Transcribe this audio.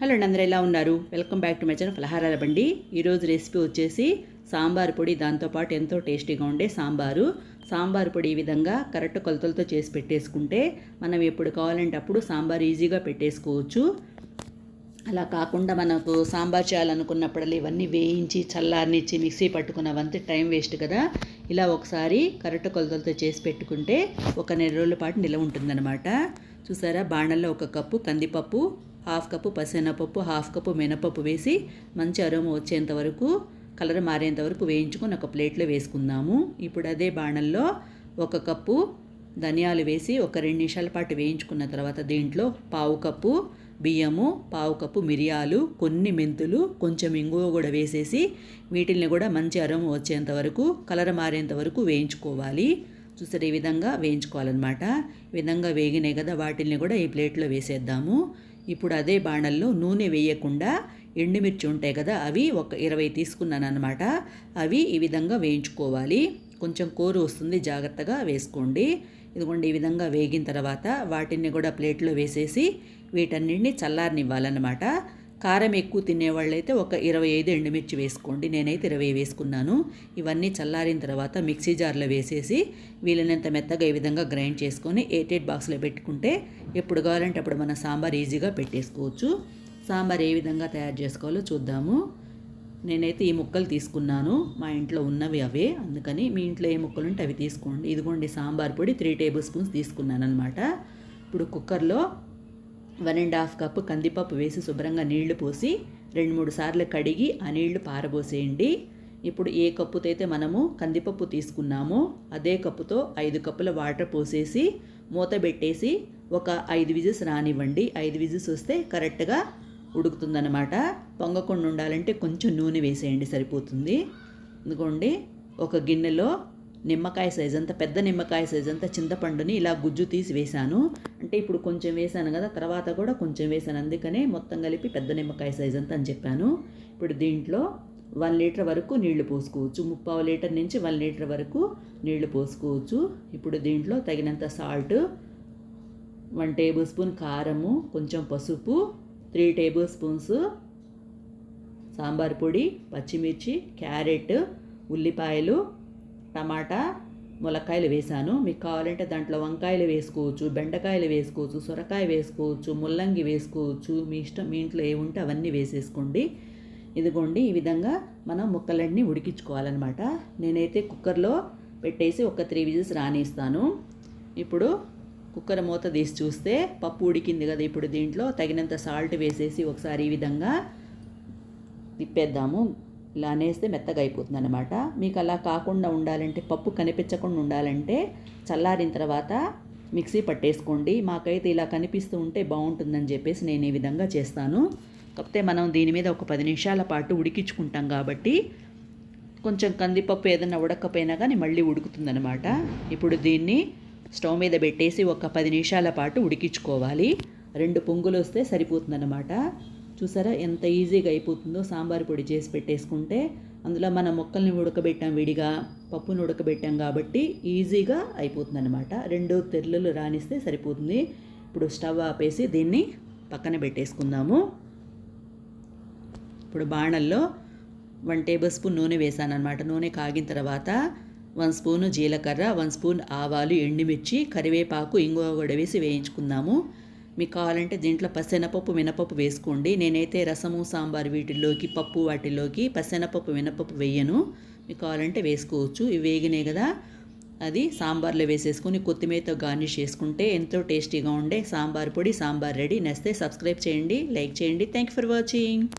Hello అండి అందరూ ఎలా ఉన్నారు? Welcome back to my channel ఫలహారాల బండి ఈరోజు రెసిపీ వచ్చేసి సాంబార్ పొడి దాంతోపాటు ఎంతో టేస్టీగా ఉండే సాంబారు. సాంబార్ పొడి ఈ విధంగా కరెక్ట్ కొలతలతో చేసి పెట్టేసుకుంటే మనం ఎప్పుడు కావాలంటే అప్పుడు సాంబార్ ఈజీగా పెట్టేసుకోవచ్చు. అలా కాకుండా మనకు సాంబార్ చేయాలనుకున్నప్పుడల్లా ఇవన్నీ వేయించి చల్లారనిచ్చి మిక్సీ పట్టుకున్నవంతా టైం వేస్ట్ కదా. ఇలా ఒకసారి కరెక్ట్ కొలతలతో చేసి పెట్టుకుంటే ఒక నెల రోజుల పాటు నిలవ ఉంటుందన్నమాట. చూసారా? బాణల్లో ఒక కప్పు కందిపప్పు హాఫ్ కప్పు పసెనపప్పు హాఫ్ కప్పు మినపప్పు వేసి మంచి అరోమా వచ్చేంత వరకు కలర్ మారేంత వరకు వేయించుకొని ఒక ప్లేట్లో వేసుకుందాము. ఇప్పుడు అదే బాణల్లో ఒక కప్పు ధనియాలు వేసి ఒక రెండు నిమిషాల పాటు వేయించుకున్న తర్వాత దీంట్లో పావు కప్పు బియ్యము పావు కప్పు మిరియాలు కొన్ని మెంతులు కొంచెం ఇంగువ కూడా వేసేసి వీటిల్ని కూడా మంచి అరము వచ్చేంత వరకు కలర్ మారేంత వరకు వేయించుకోవాలి. చూసారు ఈ విధంగా వేయించుకోవాలన్నమాట. ఈ విధంగా వేగినాయి కదా వాటిల్ని కూడా ఈ ప్లేట్లో వేసేద్దాము. ఇప్పుడు అదే బాణల్లో నూనె వేయకుండా ఎండుమిర్చి ఉంటాయి కదా అవి ఒక ఇరవై తీసుకున్నాను అనమాట అవి ఈ విధంగా వేయించుకోవాలి. కొంచెం కూర వస్తుంది జాగ్రత్తగా వేసుకోండి. ఇదిగోండి ఈ విధంగా వేగిన తర్వాత వాటిని కూడా ప్లేట్లో వేసేసి వీటన్నింటినీ చల్లారనివ్వాలన్నమాట. కారం ఎక్కువ తినేవాళ్ళైతే ఒక ఇరవై ఐదు ఎండుమిర్చి వేసుకోండి. నేనైతే ఇరవై వేసుకున్నాను. ఇవన్నీ చల్లారిన తర్వాత మిక్సీ జార్లో వేసేసి వీలైనంత మెత్తగా ఈ విధంగా గ్రైండ్ చేసుకొని ఎయిట్ బాక్స్లో పెట్టుకుంటే ఎప్పుడు కావాలంటే అప్పుడు మన సాంబార్ ఈజీగా పెట్టేసుకోవచ్చు. సాంబార్ ఏ విధంగా తయారు చేసుకోవాలో చూద్దాము. నేనైతే ఈ ముక్కలు తీసుకున్నాను. మా ఇంట్లో ఉన్నవి అవే. అందుకని మీ ఇంట్లో ఏ ముక్కలు ఉంటే అవి తీసుకోండి. ఇదిగోండి సాంబార్ పొడి త్రీ టేబుల్ స్పూన్స్ తీసుకున్నాను అనమాట ఇప్పుడు కుక్కర్లో వన్ అండ్ హాఫ్ కప్పు కందిపప్పు వేసి శుభ్రంగా నీళ్ళు పోసి రెండు మూడు సార్లు కడిగి ఆ నీళ్ళు పారబోసేయండి. ఇప్పుడు ఏ కప్పుతో అయితే మనము కందిపప్పు తీసుకున్నామో అదే కప్పుతో ఐదు కప్పుల వాటర్ పోసేసి మూత పెట్టేసి ఒక ఐదు విజిల్స్ రానివ్వండి. ఐదు విజిల్స్ వస్తే కరెక్ట్గా ఉడుకుతుందన్నమాట. పొంగకుండా ఉండాలంటే కొంచెం నూనె వేసేయండి సరిపోతుంది. ఎందుకోండి ఒక గిన్నెలో నిమ్మకాయ సైజ్ అంత పెద్ద నిమ్మకాయ సైజ్ అంతా చింతపండుని ఇలా గుజ్జు తీసి వేశాను. అంటే ఇప్పుడు కొంచెం వేశాను కదా తర్వాత కూడా కొంచెం వేశాను అందుకనే మొత్తం కలిపి పెద్ద నిమ్మకాయ సైజ్ అంతా అని చెప్పాను. ఇప్పుడు దీంట్లో వన్ లీటర్ వరకు నీళ్ళు పోసుకోవచ్చు. ముప్పావు లీటర్ నుంచి వన్ లీటర్ వరకు నీళ్ళు పోసుకోవచ్చు. ఇప్పుడు దీంట్లో తగినంత సాల్ట్ వన్ టేబుల్ స్పూన్ కారము కొంచెం పసుపు త్రీ టేబుల్ స్పూన్స్ సాంబార్ పొడి పచ్చిమిర్చి క్యారెట్ ఉల్లిపాయలు టమాటా ములక్కాయలు వేసాను మీకు కావాలంటే దాంట్లో వంకాయలు వేసుకోవచ్చు బెండకాయలు వేసుకోవచ్చు సొరకాయ వేసుకోవచ్చు ముల్లంగి వేసుకోవచ్చు. మీ ఇష్టం మీ ఇంట్లో ఏముంటే అవన్నీ వేసేసుకోండి. ఇదిగోండి ఈ విధంగా మనం ముక్కలన్నీ ఉడికించుకోవాలన్నమాట. నేనైతే కుక్కర్లో పెట్టేసి ఒక త్రీ విజిల్స్ రానిస్తాను. ఇప్పుడు కుక్కర్ మూత తీసి చూస్తే పప్పు ఉడికింది కదా ఇప్పుడు దీంట్లో తగినంత సాల్ట్ వేసేసి ఒకసారి ఈ విధంగా తిప్పేద్దాము. ఇలా అనేస్తే మెత్తగా అయిపోతుంది అనమాట మీకు అలా కాకుండా ఉండాలంటే పప్పు కనిపించకుండా ఉండాలంటే చల్లారిన తర్వాత మిక్సీ పట్టేసుకోండి. మాకైతే ఇలా కనిపిస్తూ ఉంటే బాగుంటుందని చెప్పేసి నేను ఈ విధంగా చేస్తాను. కాకపోతే మనం దీని మీద ఒక పది నిమిషాల పాటు ఉడికించుకుంటాం కాబట్టి కొంచెం కందిపప్పు ఏదైనా ఉడకపోయినా కానీ మళ్ళీ ఉడుకుతుందనమాట ఇప్పుడు దీన్ని స్టవ్ మీద పెట్టేసి ఒక పది నిమిషాల పాటు ఉడికించుకోవాలి. రెండు పొంగులు వస్తే సరిపోతుందన్నమాట. చూసారా? ఎంత ఈజీగా అయిపోతుందో సాంబార్ పొడి చేసి పెట్టేసుకుంటే అందులో మన మొక్కల్ని ఉడకబెట్టాం విడిగా పప్పును ఉడకబెట్టాం కాబట్టి ఈజీగా అయిపోతుందన్నమాట. రెండు తెర్లులు రానిస్తే సరిపోతుంది. ఇప్పుడు స్టవ్ ఆపేసి దీన్ని పక్కన పెట్టేసుకుందాము. ఇప్పుడు బాణల్లో వన్ టేబుల్ స్పూన్ నూనె వేసాను అనమాట నూనె కాగిన తర్వాత వన్ స్పూను జీలకర్ర వన్ స్పూన్ ఆవాలు ఎండుమిర్చి కరివేపాకు ఇంగువ కూడా వేసి వేయించుకుందాము. మీకు కావాలంటే దీంట్లో పసెనపప్పు మినపప్పు వేసుకోండి. నేనైతే రసము సాంబార్ వీటిల్లోకి పప్పు వాటిల్లోకి పసెనపప్పు మినపప్పు వేయను. మీకు కావాలంటే వేసుకోవచ్చు. ఇవి వేగినాయి కదా. అది సాంబార్లో వేసేసుకొని కొత్తిమీరతో గార్నిష్ చేసుకుంటే ఎంతో టేస్టీగా ఉండే సాంబార్ పొడి సాంబార్ రెడీ. నేస్తే సబ్స్క్రైబ్ చేయండి లైక్ చేయండి. Thank you for watching.